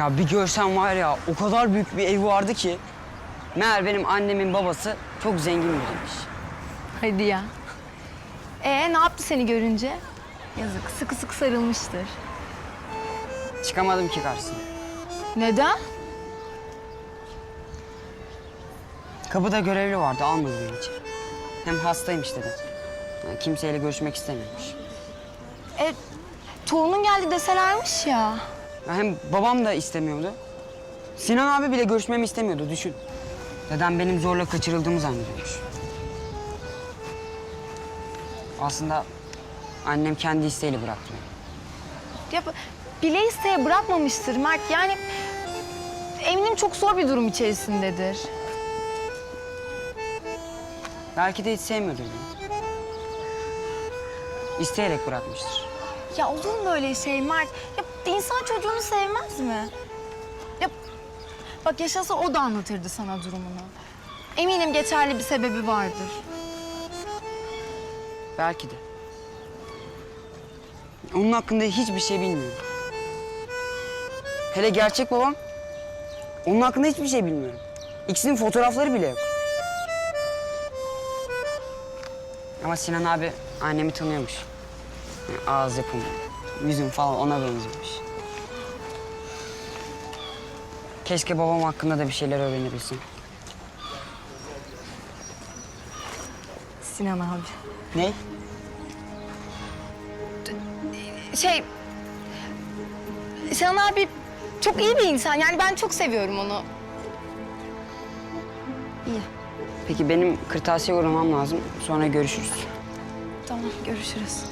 Ya bir görsen var ya o kadar büyük bir ev vardı ki. Meğer benim annemin babası çok zengin biriymiş. Hadi ya. Ee ne yaptı seni görünce? Yazık sıkı sıkı sarılmıştır. Çıkamadım ki karşısına. Neden? Kapıda görevli vardı almadı beni içeri. Hem hastaymış dedi. Yani kimseyle görüşmek istemiyormuş. E torunun geldi deselermiş ya. Ya hem babam da istemiyordu. Sinan abi bile görüşmemi istemiyordu düşün. Dedem benim zorla kaçırıldığımı zannediyormuş. Aslında annem kendi isteğiyle bıraktı beni. Ya bile isteye bırakmamıştır Mert. Yani eminim çok zor bir durum içerisindedir. Belki de hiç sevmiyordur beni. İsteyerek bırakmıştır. Ya olur mu öyle şey Mert? Ya insan çocuğunu sevmez mi? Ya bak yaşasa o da anlatırdı sana durumunu. Eminim geçerli bir sebebi vardır. Belki de. Onun hakkında hiçbir şey bilmiyorum. Hele gerçek babam, onun hakkında hiçbir şey bilmiyorum. İkisinin fotoğrafları bile yok. Ama Sinan abi annemi tanıyormuş. Yani ağız yapımı, yüzüm falan ona benziyormuş. Keşke babam hakkında da bir şeyler öğrenebilsem. Sinan abi. Ne? Şey... Sinan abi çok iyi bir insan. Yani ben çok seviyorum onu. İyi. Peki benim kırtasiye uğramam lazım. Sonra görüşürüz. Tamam görüşürüz.